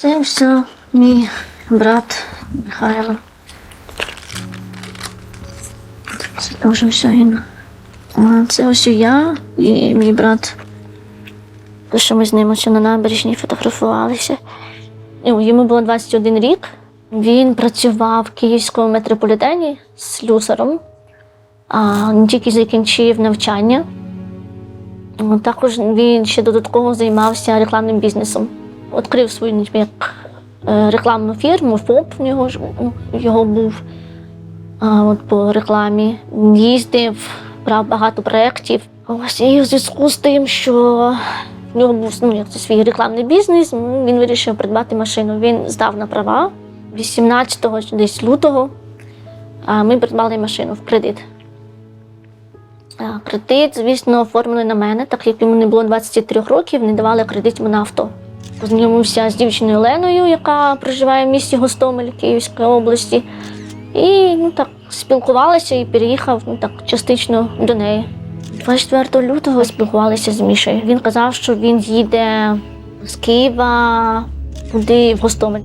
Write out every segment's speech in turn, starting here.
Це все мій брат Михайло. Це теж все він. А це ось я і мій брат. То, що ми з ним ось на набережній фотографувалися. Ну, Йому було 21 рік. Він працював в київському метрополітені слюсаром, а не тільки закінчив навчання. Також він ще додатково займався рекламним бізнесом. Відкрив свою як е, рекламну фірму, ФОП в нього ж його був а, от по рекламі. Їздив, брав багато проєктів. Ось і у зв'язку з тим, що в нього був ну, як це, свій рекламний бізнес, він вирішив придбати машину. Він здав на права 18 чи десь лютого. Ми придбали машину в кредит. Кредит, звісно, оформили на мене, так як йому не було 23 років, не давали кредит на авто. Познайомився з дівчиною Леною, яка проживає в місті Гостомель Київської області. І ну, так спілкувалися і переїхав ну, так, частично до неї. 24 лютого спілкувалися з Мішею. Він казав, що він їде з Києва туди, в Гостомель.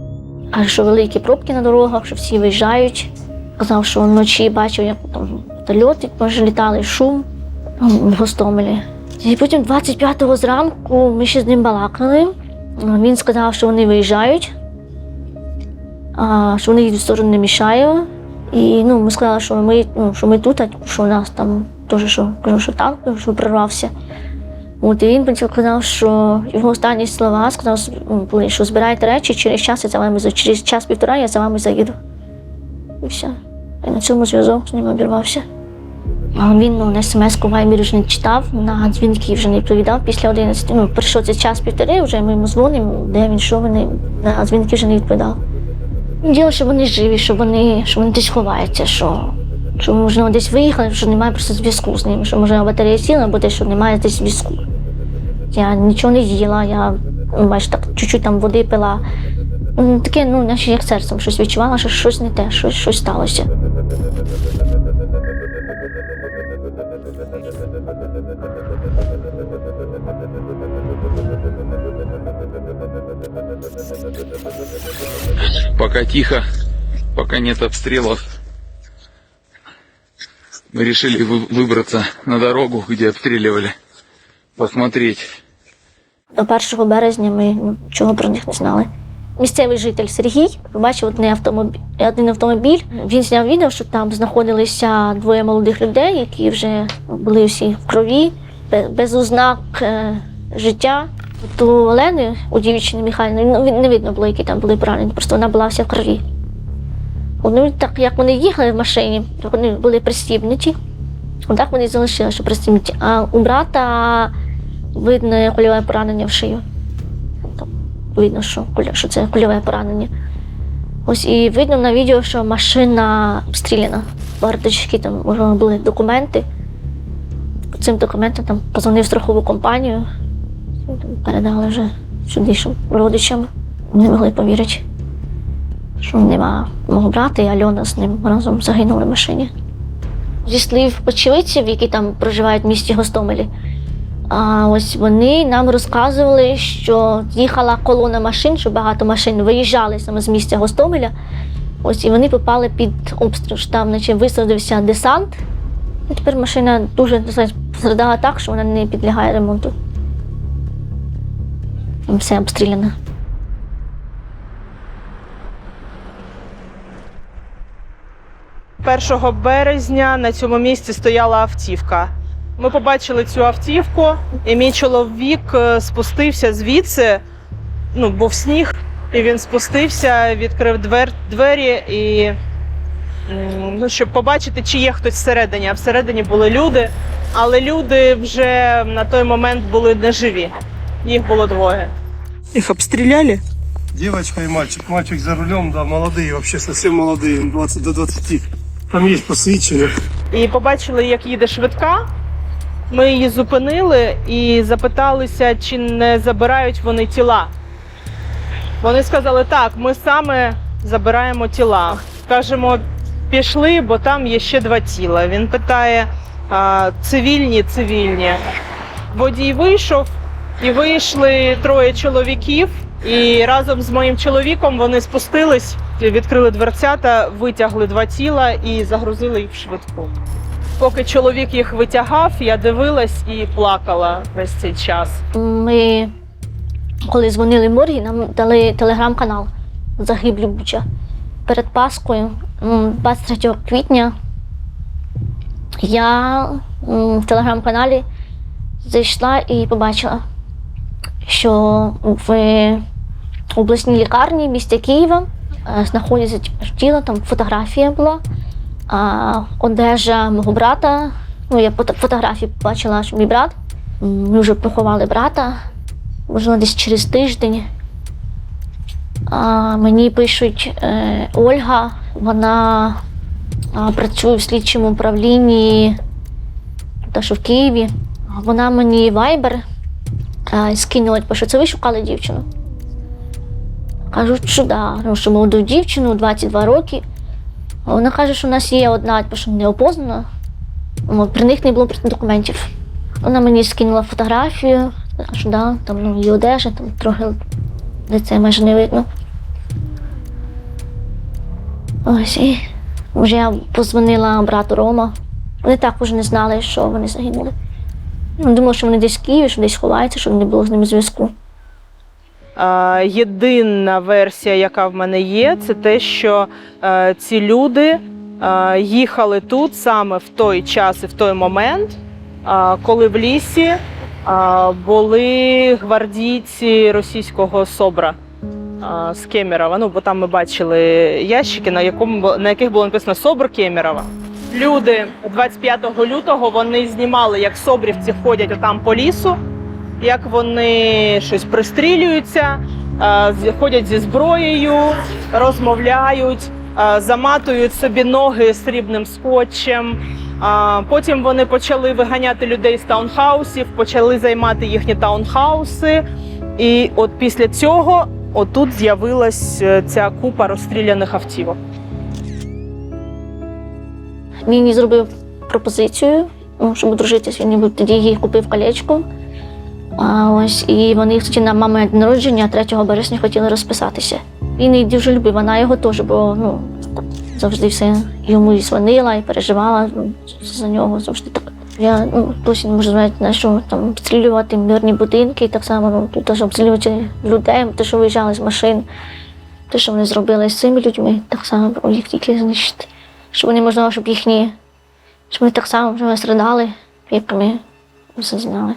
А що великі пробки на дорогах, що всі виїжджають. Казав, що вночі бачив, як там вертольоти може літали, шум в Гостомелі. І потім 25-го зранку ми ще з ним балакали. Він сказав, що вони виїжджають, що вони їдуть в сторону не мішає. І ну, ми сказали, що ми, ну, що ми тут, а що у нас там теж що, що танк що прорвався. От, і він сказав, що його останні слова сказав, ну, були, що збирайте речі, через час я за вами через час-півтора я за вами заїду. І все. І на цьому зв'язок з ним обірвався. Він ну, на смс-ку Вайбері вже не читав, на дзвінки вже не відповідав після 11. Ну, прийшов цей час півтори, вже ми йому дзвонимо, де він, що вони, на дзвінки вже не відповідав. Діло, що вони живі, що вони, що вони десь ховаються, що, що можливо десь виїхали, що немає просто зв'язку з ними, що може батарея сіла, або десь, що немає десь зв'язку. Я нічого не їла, я ну, бачиш, так чуть-чуть там води пила. Ну, Таке, ну, наче як серцем щось відчувала, що щось не те, щось, щось сталося. Пока тихо, пока нет обстрелов. Мы решили вы- выбраться на дорогу, где обстреливали, посмотреть. До 1 березня ми ну, нічого про них не знали. Місцевий житель Сергій побачив один автомобіль, один автомобіль. Він зняв відео, що там знаходилися двоє молодих людей, які вже були всі в крові, без ознак е, життя. От У Олени, у дівчини Михайлівни, ну, не видно було, які там були поранені, просто вона була вся в крові. Ну, так як вони їхали в машині, то вони були пристібнуті. Отак вони залишили, що пристібнуті. А у брата видно кульове поранення в шию. Видно, що, що це кульове поранення. Ось і видно на відео, що машина обстріляна. Бардачки там були документи. Цим документам там позвонив страхову компанію. Передали вже сюди, що родичам. Не могли повірити, що нема мого брата, і Альона з ним разом загинули в машині. Зі слів очевидців, які там проживають в місті Гостомелі, а ось вони нам розказували, що їхала колона машин, що багато машин виїжджали саме з місця Гостомеля. Ось і вони попали під обстріл. що Там наче висадився десант. І тепер машина дуже знаєш, пострадала так, що вона не підлягає ремонту. Там Все обстріляно. Першого березня на цьому місці стояла автівка. Ми побачили цю автівку, і мій чоловік е, спустився звідси, ну, був сніг, і він спустився, відкрив двер, двері і ну, щоб побачити, чи є хтось всередині. А всередині були люди, але люди вже на той момент були неживі. Їх було двоє. Їх обстріляли? Девочка и мальчик. Мальчик за рулем, да, молодые, вообще совсем молодые, им 20 до 20. Там есть посвідчення. і побачили, як їде швидка. Ми її зупинили і запиталися, чи не забирають вони тіла. Вони сказали, так, ми саме забираємо тіла. Кажемо, пішли, бо там є ще два тіла. Він питає, а, цивільні, цивільні. Водій вийшов і вийшли троє чоловіків І разом з моїм чоловіком вони спустились, відкрили дверцята, витягли два тіла і загрузили їх в швидку. Поки чоловік їх витягав, я дивилась і плакала весь цей час. Ми, коли дзвонили в морги, нам дали телеграм-канал Загиблі Буча. Перед Паскою, 23 квітня, я в телеграм-каналі зайшла і побачила, що в обласній лікарні міста Києва е, знаходиться типу, тіло, там фотографія була, а одежа мого брата. Ну, я фото- фотографії побачила, що мій брат. Ми вже поховали брата, можливо, десь через тиждень. А, мені пишуть е, Ольга, вона працює в слідчому управлінні, та що в Києві. Вона мені вайбер а, скинула, типу, що це ви шукали дівчину. Кажу, що да, що молоду дівчину, 22 роки. Вона каже, що у нас є одна, типу, що не опознана. При них не було документів. Вона мені скинула фотографію, що да, там ну, її одежа, там трохи лице майже не видно. Ось і вже я позвонила брату Рома. Вони також не знали, що вони загинули. Ну, Думала, що вони десь в Києві, що десь ховаються, щоб не було з ними зв'язку. Е, єдина версія, яка в мене є, це те, що е, ці люди е, їхали тут саме в той час і в той момент, коли в лісі були гвардійці російського СОБРа. З Кемерова, ну бо там ми бачили ящики, на якому на яких було написано СОБР Кемерова. Люди 25 лютого вони знімали, як собрівці ходять отам по лісу, як вони щось пристрілюються, е, ходять зі зброєю, розмовляють, е, заматують собі ноги срібним скотчем. Потім вони почали виганяти людей з таунхаусів, почали займати їхні таунхауси. І от після цього отут з'явилась е, ця купа розстріляних автівок. Мені зробив пропозицію, ну, щоб одружитися. Він ніби тоді їй купив колечко. А ось і вони хотіли на мами народження 3 березня хотіли розписатися. Він її дуже любив, вона його теж, бо ну, завжди все йому і дзвонила, і переживала за нього завжди так. Я ну, досі не можу знати, на що там обстрілювати мирні будинки, і так само ну, тут теж обстрілювати людей, те, що виїжджали з машин, те, що вони зробили з цими людьми, так само бо їх тільки знищити. Щоб вони, можливо, щоб їхні, щоб вони так само вже страдали, як ми все знали.